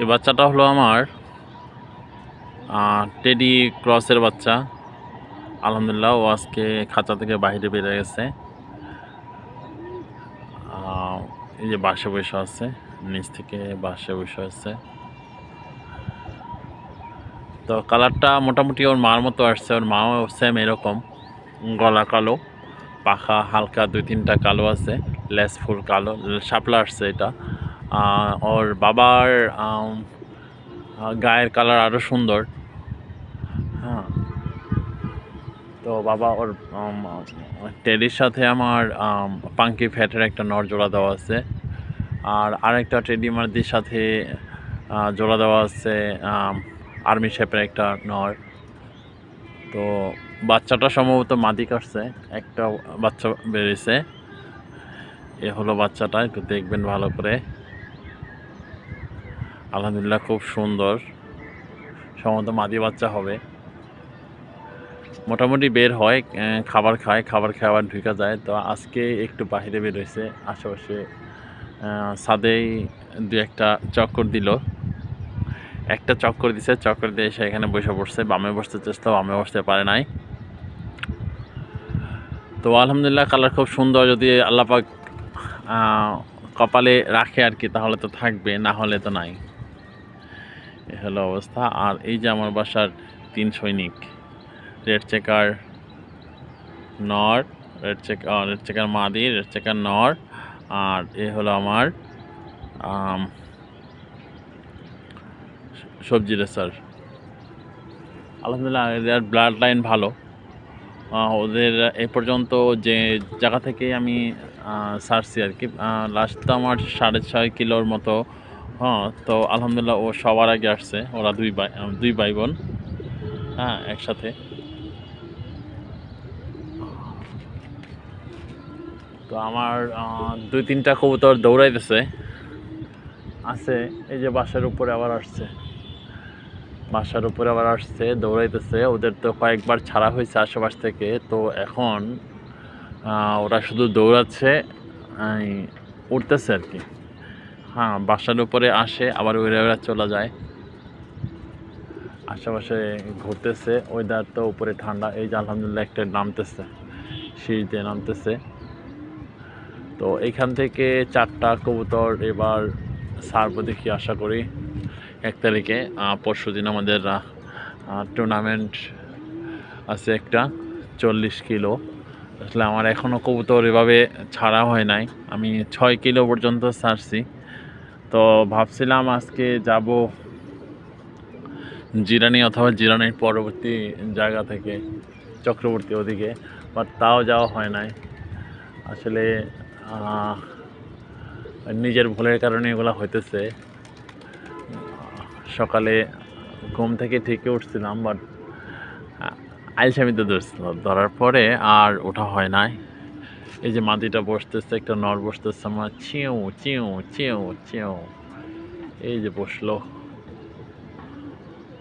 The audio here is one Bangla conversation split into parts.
এই বাচ্চাটা হলো আমার টেডি ক্রসের বাচ্চা। আলহামদুলিল্লাহ, ও আজকে খাঁচা থেকে বাইরে বেরিয়ে গেছে। এই যে বাসে বসে আছে, নিচ থেকে বাসে বসে আছে। তো কালারটা মোটামুটি ওর মার মতো আসছে, ওর মাও সেম এরকম, গলা কালো, পাখা হালকা দুই তিনটা কালো আছে, লেস ফুল কালো, শাপলা আসছে এটা। ওর বাবার গায়ের কালার আরও সুন্দর। হ্যাঁ। তো বাবা ওর টেডির সাথে আমার আম, পাঙ্কি ফ্যাটের একটা নর জোড়া দেওয়া আছে। আর আরেকটা টেডি মার্দির সাথে জোড়া দেওয়া আছে আর্মি শেপের একটা নর। তো বাচ্চাটা সম্ভবত মাদি কাটছে একটা বাচ্চা বেরিয়েছে। এ হলো বাচ্চাটা একটু দেখবেন ভালো করে। আলহামদুলিল্লাহ, খুব সুন্দর। সম্ভবত মাদি বাচ্চা হবে। মোটামুটি বের হয় খাবার খায়, খাবার আবার ঢুকা যায়। তো আজকে একটু বাইরে বের হয়েছে, আশেপাশে ছাদেই দু একটা চক্কর দিল। একটা চক্কর দিছে, চক্কর দিয়ে এসে এখানে বসে পড়ছে। বামে বসতে চেষ্টা, বামে বসতে পারে নাই। তো আলহামদুলিল্লাহ, কালার খুব সুন্দর। যদি আল্লাপাক কপালে রাখে আর কি, তাহলে তো থাকবে, না হলে তো নাই। এ হলো অবস্থা। আর এই যে আমার বাসার তিন সৈনিক রেড চেকার নর রেড চেক রেড চেকার মাদি রেড চেকার নর আর এ হলো আমার আম, সবজি রেসার। আলহামদুলিল্লাহ এদের ব্লাড লাইন ভালো। ওদের এ পর্যন্ত যে জায়গা থেকে আমি সারছি আর কি। লাস্ট তো আমার সাড়ে ছয় কিলোর মতো হ্যাঁ তো আলহামদুলিল্লাহ ও সবার আগে আসছে। ওরা দুই ভাই দুই ভাই বোন হ্যাঁ একসাথে। তো আমার দুই তিনটা কবুতর দৌড়াইতেছে। আছে, এই যে বাসার উপরে আবার আসছে। বাসার উপরে আবার আসছে, দৌড়াইতেছে। ওদের তো কয়েকবার ছাড়া হয়েছে আশেপাশ থেকে। তো এখন ওরা শুধু দৌড়াচ্ছে উঠতেছে আর কি। হ্যাঁ বাসার উপরে আসে, আবার উড়ে উড়ে চলে যায়। আশেপাশে ঘুরতেছে ওয়েদার তো উপরে ঠান্ডা, এই যে আলহামদুলিল্লাহ একটা নামতেছে, সিঁড়ি দিয়ে নামতেছে। তো এখান থেকে চারটা কবুতর এবার ছাড়বো দেখি, আশা করি এক তারিখে পরশু দিন আমাদের টুর্নামেন্ট আছে একটা, চল্লিশ কিলো। আসলে আমার এখনও কবুতর এভাবে ছাড়া হয় নাই। আমি ছয় কিলো পর্যন্ত ছাড়ছি। তো ভাবছিলাম আজকে যাব জিরানি অথবা জিরানির পরবর্তী জায়গা থেকে, চক্রবর্তী ওদিকে বাট তাও যাওয়া হয় নাই। আসলে নিজের ভুলের কারণে এগুলো হইতেছে। সকালে ঘুম থেকে ঠিকই উঠছিলাম বাট আইলসামিতে ধরছিল ধরার পরে আর ওঠা হয় নাই। এই যে মাটিটা বসতেছে, একটা নর বসতেছে, আমার চিউ চিউ চিউ চিউ। এই যে বসল।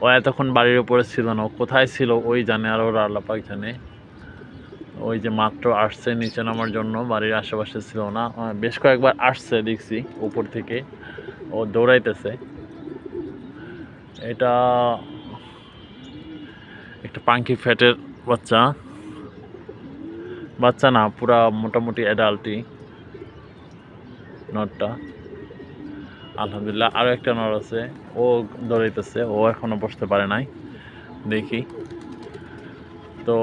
ও এতক্ষণ বাড়ির উপরে ছিল না কোথায় ছিল ওই জানে, আর ওরা আল্লাপাক জানে। ওই যে মাত্র আসছে, নিচে নামার জন্য, বাড়ির আশেপাশে ছিল না। বেশ কয়েকবার আসছে, দেখছি, উপর থেকে। ও দৌড়াইতেছে। এটা একটা পাঙ্কি ফ্যাটের বাচ্চা। বাচ্চা না, পুরা মোটামুটি অ্যাডাল্টই নটটা। আলহামদুলিল্লাহ আরও একটা নর আছে, ও দৌড়াইতেছে, ও এখনও বসতে পারে নাই। দেখি। তো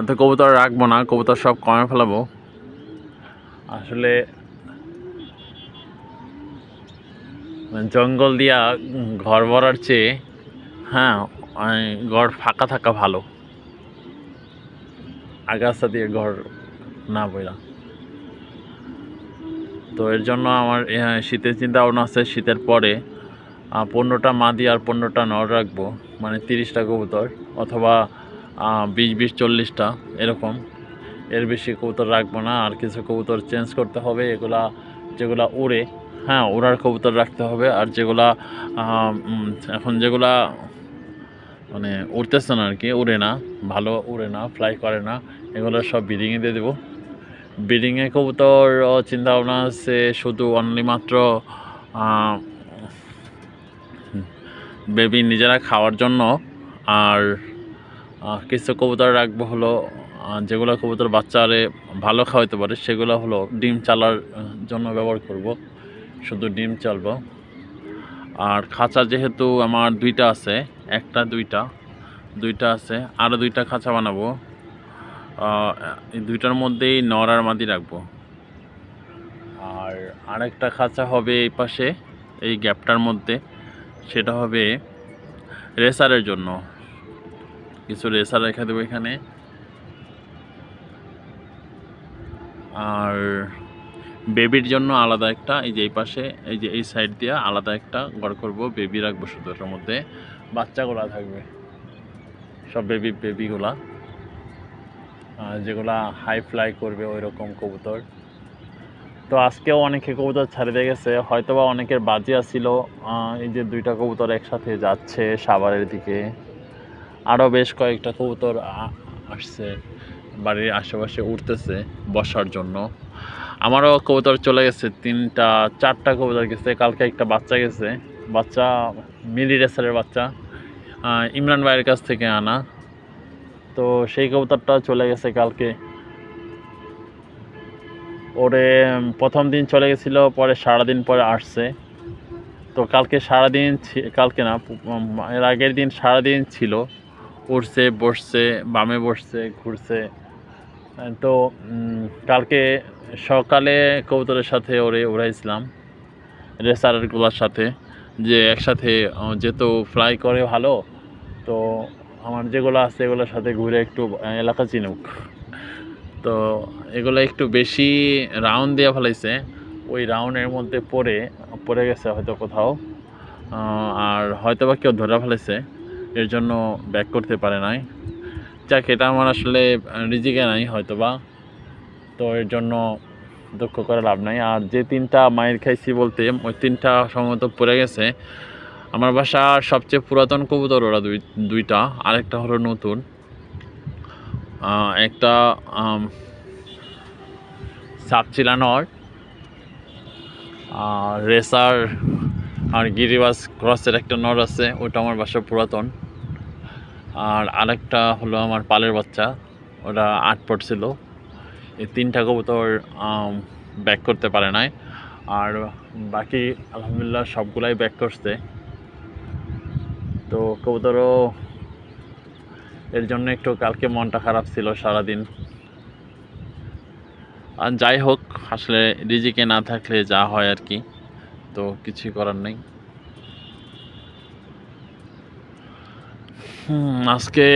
এত কবুতর রাখব না, কবুতর সব কমে ফেলাবো। আসলে জঙ্গল দিয়া ঘর ভরার চেয়ে হ্যাঁ ঘর ফাঁকা থাকা ভালো। আগাছা দিয়ে ঘর না বইরা। তো এর জন্য আমার শীতের চিন্তা ভাবনা আছে, শীতের পরে পনেরোটা মাদি আর পনেরোটা নর রাখব মানে তিরিশটা কবুতর, অথবা বিশ বিশ, চল্লিশটা, এরকম। এর বেশি কবুতর রাখব না, আর কিছু কবুতর চেঞ্জ করতে হবে, এগুলা, যেগুলা উড়ে হ্যাঁ ওড়ার কবুতর রাখতে হবে, আর যেগুলা এখন যেগুলা মানে উড়তেছে না আর কি উড়ে না, ভালো উড়ে না ফ্লাই করে না, এগুলো সব ব্রিডিংয়ে দিয়ে দেবো। ব্রিডিংয়ে কবুতর চিন্তা ভাবনা আছে শুধু অনলি মাত্র বেবি নিজেরা খাওয়ার জন্য, আর কিছু কবুতর রাখব হলো যেগুলো কবুতর বাচ্চারে ভালো খাওয়াতে পারে, সেগুলো হলো ডিম চালার জন্য ব্যবহার করব, শুধু ডিম চালবো। আর খাঁচা যেহেতু আমার দুইটা আছে, একটা, দুইটা দুইটা আছে আরও দুইটা খাঁচা বানাবো। এই দুইটার মধ্যেই নর আর মাদি রাখব। আর আরেকটা খাঁচা হবে এই পাশে, এই গ্যাপটার মধ্যে। সেটা হবে রেসারের জন্য। কিছু রেসার রেখে দেবো এখানে। আর বেবির জন্য আলাদা একটা, এই যে এই পাশে, এই যে এই সাইড দিয়ে আলাদা একটা ঘর করব, বেবি রাখব শুধু ওটার মধ্যে। বাচ্চাগুলা থাকবে। সব বেবি, বেবিগুলা। যেগুলা হাই ফ্লাই করবে ওই রকম কবুতর। তো আজকেও অনেকে কবুতর ছাড়ে দিয়ে গেছে। হয়তোবা অনেকের বাজি আসছিল এই যে দুইটা কবুতর একসাথে যাচ্ছে সাভারের দিকে। আরও বেশ কয়েকটা কবুতর আসছে। বাড়ির আশেপাশে উঠতেছে বসার জন্য। আমারও কবুতর চলে গেছে, তিনটা, চারটা কবুতর গেছে, কালকে একটা বাচ্চা গেছে, বাচ্চা মিলি রেসারের বাচ্চা ইমরান ভাইয়ের কাছ থেকে আনা। তো সেই কবুতরটা চলে গেছে কালকে। ওরে প্রথম দিন চলে গেছিল, পরে সারাদিন পরে আসছে। তো কালকে সারাদিন কালকে না এর আগের দিন সারাদিন ছিল। উঠছে বসছে, বামে বসছে, ঘুরছে। তো কালকে সকালে কবুতরের সাথে ওরে উড়াইছিলাম রেসারগুলোর সাথে, যে একসাথে যেহেতু ফ্লাই করে ভালো, তো আমার যেগুলো আছে এগুলোর সাথে ঘুরে একটু এলাকা চিনুক। তো এগুলো একটু বেশি রাউন্ড দিয়ে ফেলাইছে, ওই রাউন্ডের মধ্যে পড়ে পড়ে গেছে হয়তো কোথাও আর হয়তো বা কেউ ধরে ফেলেছে এর জন্য ব্যাক করতে পারে নাই। যাক, এটা আমার আসলে রিজিকে নাই হয়তো বা তো এর জন্য দুঃখ করে লাভ নাই। আর যে তিনটা মায়ের খাইছি বলতে, ওই তিনটা সম্ভবত পড়ে গেছে। আমার বাসার সবচেয়ে পুরাতন কবুতর ওরা দুই, দুইটা। আরেকটা হলো নতুন। একটা সাপচিলানর আর রেসার আর গিরিবাস ক্রসের একটা নর আছে ওটা আমার বাসা পুরাতন। আর আরেকটা হলো আমার পালের বাচ্চা, ওটা আট পট পড়ছিল এই তিনটা কবুতর ব্যাক করতে পারে নাই। আর বাকি আলহামদুলিল্লাহ সবগুলাই ব্যাক করছে। তো কবুতরও এর জন্য একটু কালকে মনটা খারাপ ছিল সারাদিন। আর যাই হোক, আসলে রিজিকে না থাকলে যা হয় আর কি। তো কিছুই করার নেই। আজকে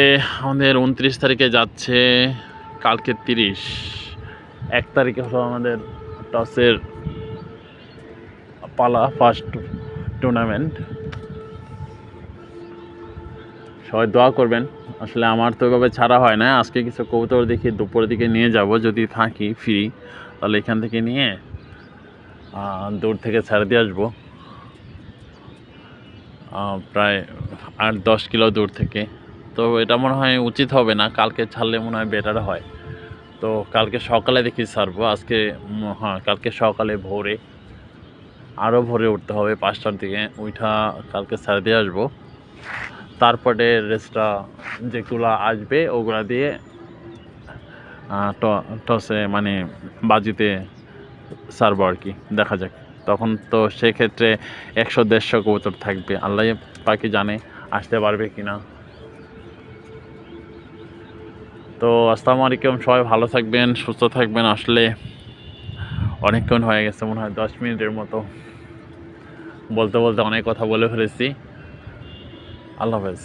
আমাদের উনত্রিশ তারিখে যাচ্ছে, কালকে তিরিশ। এক তারিখে হলো আমাদের টসের পালা ফার্স্ট টুর্নামেন্ট সবাই দোয়া করবেন, আসলে আমার তো এভাবে ছাড়া হয় না। আজকে কিছু কবুতর দেখি দুপুরের দিকে নিয়ে যাব, যদি থাকি ফ্রি তাহলে এখান থেকে নিয়ে দূর থেকে ছেড়ে দিয়ে আসব। প্রায় আট দশ কিলো দূর থেকে। তো এটা মনে হয় উচিত হবে না, কালকে ছাড়লে মনে হয় বেটার হয়। তো কালকে সকালে দেখি ছাড়বো, আজকে হ্যাঁ কালকে সকালে ভোরে আরও ভোরে উঠতে হবে পাঁচটার দিকে, উঠা কালকে ছেড়ে দিয়ে আসব। তারপরে রেসটা যেগুলো আসবে ওগুলা দিয়ে টসে মানে বাজিতে সারবো আর কি, দেখা যাক। তখন তো সেক্ষেত্রে একশো, দেড়শো কবুতর থাকবে। আল্লাহ পাখি জানে আসতে পারবে কি না তো আসসালামু আলাইকুম, সবাই ভালো থাকবেন, সুস্থ থাকবেন। আসলে অনেকক্ষণ হয়ে গেছে, মনে হয় দশ মিনিটের মতো। বলতে বলতে অনেক কথা বলে ফেলেছি। আল্লাহ হাফেজ।